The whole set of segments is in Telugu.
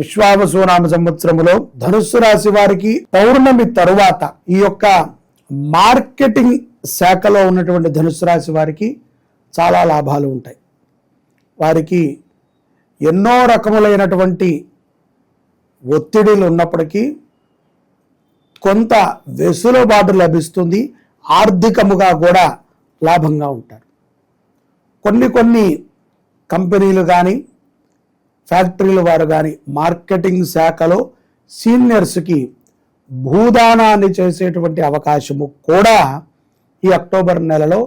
విశ్వావసునామ సంవత్సరములో ధనుస్సు రాశి వారికి పౌర్ణమి తరువాత ఈ యొక్క మార్కెటింగ్ శాఖలో ఉన్నటువంటి ధనుస్సు రాశి వారికి చాలా లాభాలు ఉంటాయి. వారికి ఎన్నో రకములైనటువంటి ఒత్తిడిలు ఉన్నప్పటికీ కొంత వెసులుబాటు లభిస్తుంది. ఆర్థికముగా కూడా లాభంగా ఉంటారు. కొన్ని కొన్ని కంపెనీలు కానీ ఫ్యాక్టరీల వారు కానీ మార్కెటింగ్ శాఖలో సీనియర్స్కి భూదానాన్ని చేసేటువంటి అవకాశము కూడా ఈ అక్టోబర్ నెలలో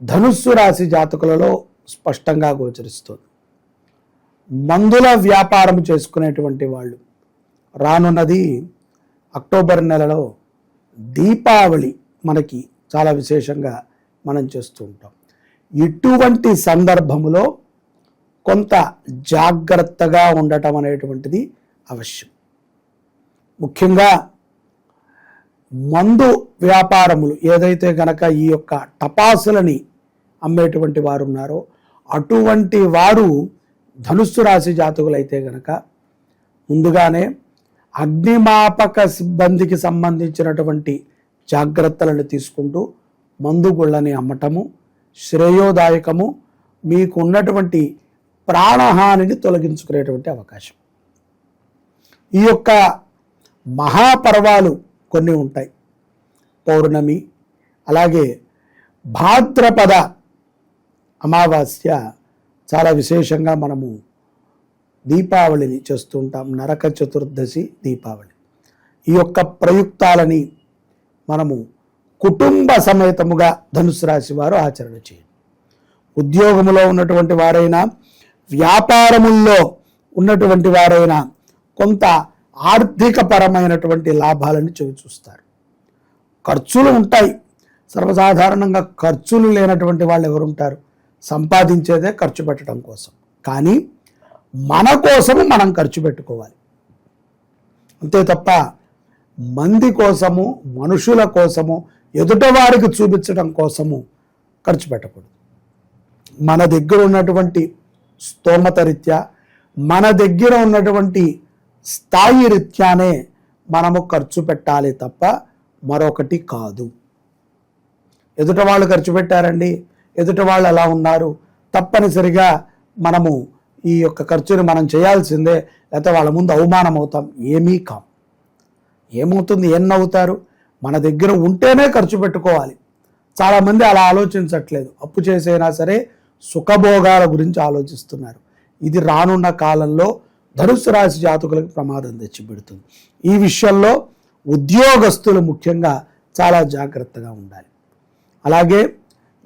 ధనుస్సు రాశి జాతకులలో స్పష్టంగా గోచరిస్తుంది. మందుల వ్యాపారం చేసుకునేటువంటి వాళ్ళు. రానున్నది అక్టోబర్ నెలలో దీపావళి మనకి చాలా విశేషంగా మనం చేస్తూ ఉంటాం. ఇటువంటి సందర్భములో కొంత జాగ్రత్తగా ఉండటం అనేటువంటిది అవశ్యం. ముఖ్యంగా మందు వ్యాపారములు ఏదైతే గనక ఈ యొక్క టపాసులని అమ్మేటువంటి వారు ఉన్నారో అటువంటి వారు ధనుస్సు రాశి జాతకులైతే గనక ముందుగానే అగ్నిమాపక సిబ్బందికి సంబంధించినటువంటి జాగ్రత్తలను తీసుకుంటూ మందు గుళ్ళని అమ్మటము శ్రేయోదాయకము మీకున్నటువంటి ప్రాణహానిని తొలగించుకునేటువంటి అవకాశం. ఈ యొక్క మహాపర్వాలు కొన్ని ఉంటాయి. పౌర్ణమి అలాగే భాద్రపద అమావాస్య చాలా విశేషంగా మనము దీపావళిని చేస్తూ ఉంటాం. నరక చతుర్దశి దీపావళి. ఈ యొక్క ప్రయుక్తాలని మనము కుటుంబ సమేతముగా ధనుసు రాశి వారు ఆచరణ చేయండి. ఉద్యోగములో ఉన్నటువంటి వారైనా వ్యాపారముల్లో ఉన్నటువంటి వారైనా కొంత ఆర్థికపరమైనటువంటి లాభాలను చవి చూస్తారు. ఖర్చులు ఉంటాయి. సర్వసాధారణంగా ఖర్చులు లేనటువంటి వాళ్ళు ఎవరుంటారు? సంపాదించేదే ఖర్చు పెట్టడం కోసం. కానీ మన కోసము మనం ఖర్చు పెట్టుకోవాలి. అంతే తప్ప మంది కోసము మనుషుల కోసము ఎదుటవారికి చూపించడం కోసము ఖర్చు పెట్టకూడదు. మన దగ్గర ఉన్నటువంటి స్తోమత రీత్యా మన దగ్గర ఉన్నటువంటి స్థాయి రీత్యానే మనము ఖర్చు పెట్టాలి తప్ప మరొకటి కాదు. ఎదుట వాళ్ళు ఖర్చు పెట్టారండి ఎదుట వాళ్ళు ఎలా ఉన్నారు తప్పనిసరిగా మనము ఈ యొక్క ఖర్చుని మనం చేయాల్సిందే లేకపోతే వాళ్ళ ముందు అవమానం అవుతాం. ఏమీ కాం. ఏమవుతుంది? ఎన్నవుతారు మన దగ్గర ఉంటేనే ఖర్చు పెట్టుకోవాలి. చాలామంది అలా ఆలోచించట్లేదు. అప్పు చేసైనా సరే సుఖభోగాల గురించి ఆలోచిస్తున్నారు. ఇది రానున్న కాలంలో ధనుసు రాశి జాతకులకు ప్రమాదం తెచ్చిపెడుతుంది. ఈ విషయంలో ఉద్యోగస్తులు ముఖ్యంగా చాలా జాగ్రత్తగా ఉండాలి. అలాగే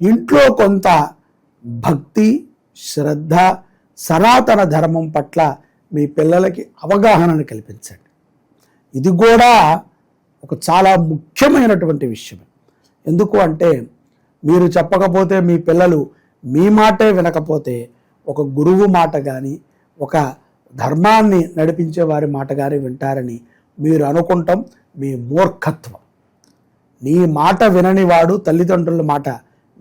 ఇంట్లో కొంత భక్తి శ్రద్ధ సనాతన ధర్మం పట్ల మీ పిల్లలకి అవగాహనను కల్పించండి. ఇది కూడా ఒక చాలా ముఖ్యమైనటువంటి విషయం ఎందుకు అంటే మీరు చెప్పకపోతే మీ పిల్లలు మీ మాటే వినకపోతే ఒక గురువు మాట కానీ ఒక ధర్మాన్ని నడిపించే వారి మాట కానీ వింటారని మీరు అనుకుంటాం. మీ మూర్ఖత్వం. నీ మాట విననివాడు తల్లిదండ్రుల మాట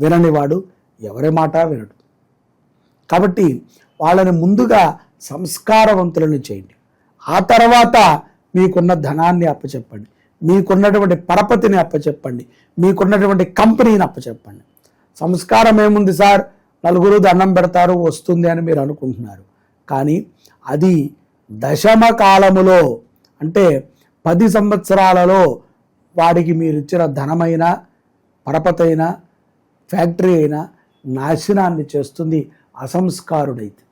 విననివాడు ఎవరి మాట వినడు. కాబట్టి వాళ్ళని ముందుగా సంస్కారవంతులను చేయండి. ఆ తర్వాత మీకున్న ధనాన్ని అప్పచెప్పండి. మీకున్నటువంటి పరపతిని అప్పచెప్పండి. మీకున్నటువంటి కంపెనీని అప్పచెప్పండి. సంస్కారం ఏముంది సార్? నలుగురు దండం పెడతారు వస్తుంది అని మీరు అనుకుంటున్నారు. కానీ అది దశమ కాలములో అంటే పది సంవత్సరాలలో వాడికి మీరు ఇచ్చిన ధనమైన పరపతైన ఫ్యాక్టరీ అయినా నాశనాన్ని చేస్తుంది అసంస్కారుడైతే.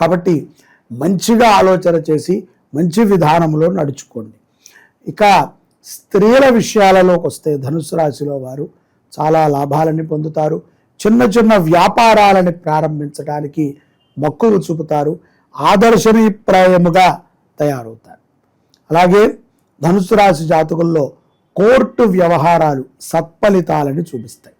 కాబట్టి మంచిగా ఆలోచన చేసి మంచి విధానంలో నడుచుకోండి. ఇక స్త్రీల విషయాలలోకి వస్తే ధనుసు రాశిలో వారు చాలా లాభాలని పొందుతారు. చిన్న చిన్న వ్యాపారాలని ప్రారంభించడానికి మక్కువ చూపుతారు ఆదర్శనీయప్రాయముగా తయారవుతారు. అలాగే ధనుసు రాశి జాతకుల్లో కోర్టు వ్యవహారాలు సత్ఫలితాలని చూపిస్తాయి.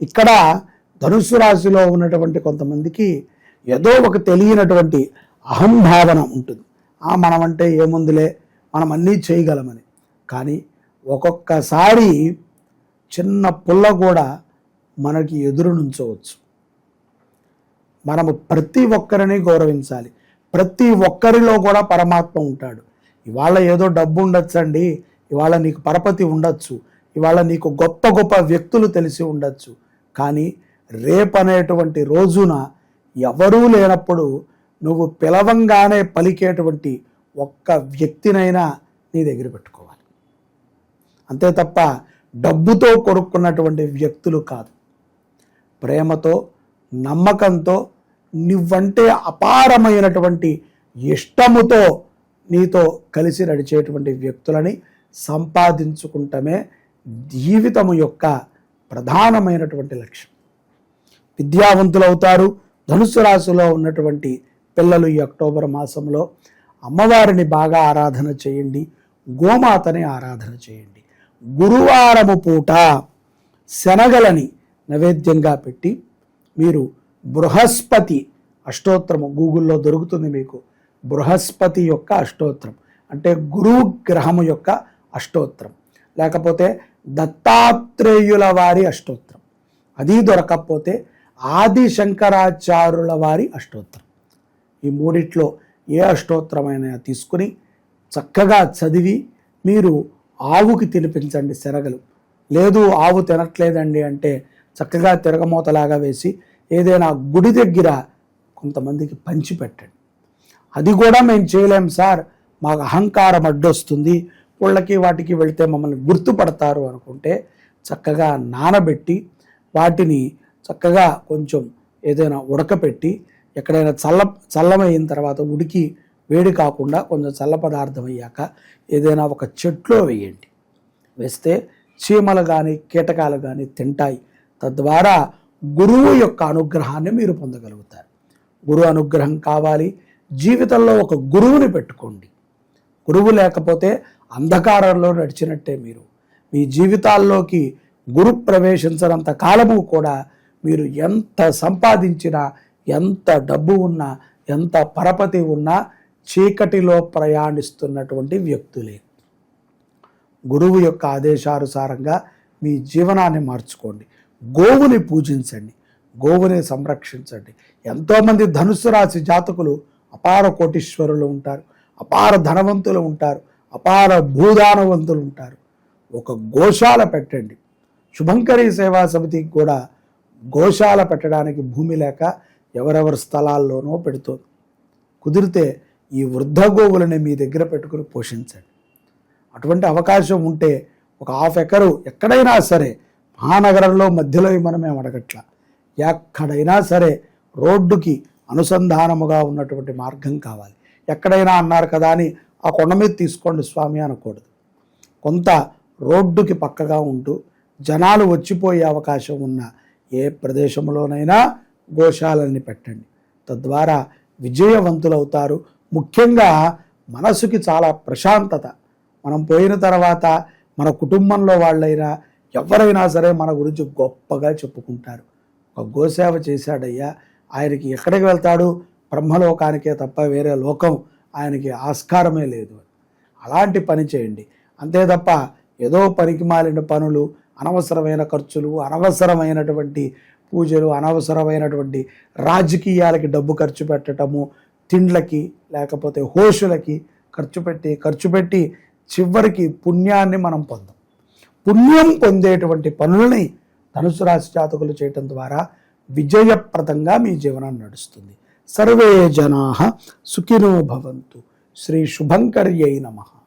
ఇక్కడ ధనుసు రాశిలో ఉన్నటువంటి కొంతమందికి ఏదో ఒక తెలియనటువంటి అహంభావన ఉంటుంది. ఆ మనమంటే ఏముందిలే మనం అన్నీ చేయగలమని. కానీ ఒక్కొక్కసారి చిన్న పుల్ల కూడా మనకి ఎదురు నుంచవచ్చు. మనము ప్రతి ఒక్కరిని గౌరవించాలి. ప్రతి ఒక్కరిలో కూడా పరమాత్మ ఉంటాడు. ఇవాళ ఏదో డబ్బు ఉండొచ్చండి ఇవాళ నీకు పరపతి ఉండొచ్చు ఇవాళ నీకు గొప్ప గొప్ప వ్యక్తులు తెలిసి ఉండొచ్చు. కానీ రేపనేటువంటి రోజున ఎవరూ లేనప్పుడు నువ్వు పిలవంగానే పలికేటువంటి ఒక్క వ్యక్తినైనా నీ దగ్గర పెట్టుకోవాలి. అంతే తప్ప డబ్బుతో కొనుక్కున్నటువంటి వ్యక్తులు కాదు. ప్రేమతో నమ్మకంతో నువ్వంటే అపారమైనటువంటి ఇష్టముతో నీతో కలిసి నడిచేటువంటి వ్యక్తులని సంపాదించుకుంటమే జీవితము యొక్క ప్రధానమైనటువంటి లక్ష్యం. విద్యావంతులు అవుతారు ధనుసు రాశిలో ఉన్నటువంటి పిల్లలు ఈ అక్టోబర్ మాసంలో అమ్మవారిని బాగా ఆరాధన చేయండి. గోమాతని ఆరాధన చేయండి. గురువారము పూట శనగలని నైవేద్యంగా పెట్టి మీరు బృహస్పతి అష్టోత్తరము గూగుల్లో దొరుకుతుంది మీకు. బృహస్పతి యొక్క అష్టోత్తరం. అంటే గురువు గ్రహము యొక్క అష్టోత్తరం. లేకపోతే దత్తాత్రేయుల వారి అష్టోత్తరం. అది దొరకకపోతే ఆది శంకరాచార్యుల వారి అష్టోత్తరం. ఈ మూడిట్లో ఏ అష్టోత్తరమైనా తీసుకుని చక్కగా చదివి మీరు ఆవుకి తినిపించండి శనగలు. లేదు ఆవు తినట్లేదండి అంటే చక్కగా తిరగమూతలాగా వేసి ఏదైనా గుడి దగ్గర కొంతమందికి పంచిపెట్టండి. అది కూడా మేము చేయలేం సార్. మాకు అహంకారం అడ్డొస్తుంది. పుళ్ళకి వాటికి వెళితే మమ్మల్ని గుర్తుపడతారు అనుకుంటే చక్కగా నానబెట్టి వాటిని చక్కగా కొంచెం ఏదైనా ఉడకపెట్టి ఎక్కడైనా చల్ల చల్లమైన తర్వాత ఉడికి వేడి కాకుండా కొంచెం చల్ల పదార్థం అయ్యాక ఏదైనా ఒక చెట్లో వేయండి. వేస్తే చీమలు కానీ కీటకాలు కానీ తింటాయి. తద్వారా గురువు యొక్క అనుగ్రహాన్ని మీరు పొందగలుగుతారు. గురువు అనుగ్రహం కావాలి. జీవితంలో ఒక గురువుని పెట్టుకోండి. గురువు లేకపోతే అంధకారంలో నడిచినట్టే మీరు. మీ జీవితాల్లోకి గురు ప్రవేశించినంత కాలము కూడా మీరు ఎంత సంపాదించినా ఎంత డబ్బు ఉన్నా ఎంత పరపతి ఉన్నా చీకటిలో ప్రయాణిస్తున్నటువంటి వ్యక్తులే. గురువు యొక్క ఆదేశానుసారంగా మీ జీవనాన్ని మార్చుకోండి. గోవుని పూజించండి గోవుని సంరక్షించండి. ఎంతోమంది ధనుసు రాశి జాతకులు అపార కోటీశ్వరులు ఉంటారు అపార ధనవంతులు ఉంటారు అపార భూదానవంతులు ఉంటారు. ఒక గోశాల పెట్టండి. శుభంకరీ సేవా సమితికి కూడా గోశాల పెట్టడానికి భూమి లేక ఎవరెవరి స్థలాల్లోనో పెడుతోంది. కుదిరితే ఈ వృద్ధ గోవులని మీ దగ్గర పెట్టుకుని పోషించండి. అటువంటి అవకాశం ఉంటే ఒక హాఫ్ ఎకరు ఎక్కడైనా సరే ఆ నగరంలో మధ్యలో మనమేం అడగట్ల? ఎక్కడైనా సరే రోడ్డుకి అనుసంధానముగా ఉన్నటువంటి మార్గం కావాలి. ఎక్కడైనా అన్నారు కదా అని ఆ కొండ మీద తీసుకోండి స్వామి అనకూడదు. కొంత రోడ్డుకి పక్కగా ఉంటూ జనాలు వచ్చిపోయే అవకాశం ఉన్న ఏ ప్రదేశంలోనైనా గోశాలని పెట్టండి. తద్వారా విజయవంతులవుతారు. ముఖ్యంగా మనసుకి చాలా ప్రశాంతత. మనం పోయిన తర్వాత మన కుటుంబంలో వాళ్ళైనా ఎవరైనా సరే మన గురించి గొప్పగా చెప్పుకుంటారు. ఒక గోసేవ చేశాడయ్యా ఆయనకి ఎక్కడికి వెళ్తాడు? బ్రహ్మలోకానికే తప్ప వేరే లోకం ఆయనకి ఆస్కారమే లేదు. అలాంటి పని చేయండి. అంతే తప్ప ఏదో పనికి మాలిన పనులు అనవసరమైన ఖర్చులు అనవసరమైనటువంటి పూజలు అనవసరమైనటువంటి రాజకీయాలకి డబ్బు ఖర్చు పెట్టడము తిండ్లకి లేకపోతే హోషులకి ఖర్చు పెట్టి ఖర్చు పెట్టి చివరికి పుణ్యాన్ని మనం పొందాం. పుణ్యం పొందేటువంటి పనులని ధనుసు రాశి జాతకులు చేయటం ద్వారా విజయప్రదంగా మీ జీవనం నడుస్తుంది. సర్వే జనా సుఖినో భవంతు. శ్రీ శుభంకర్యై నమ.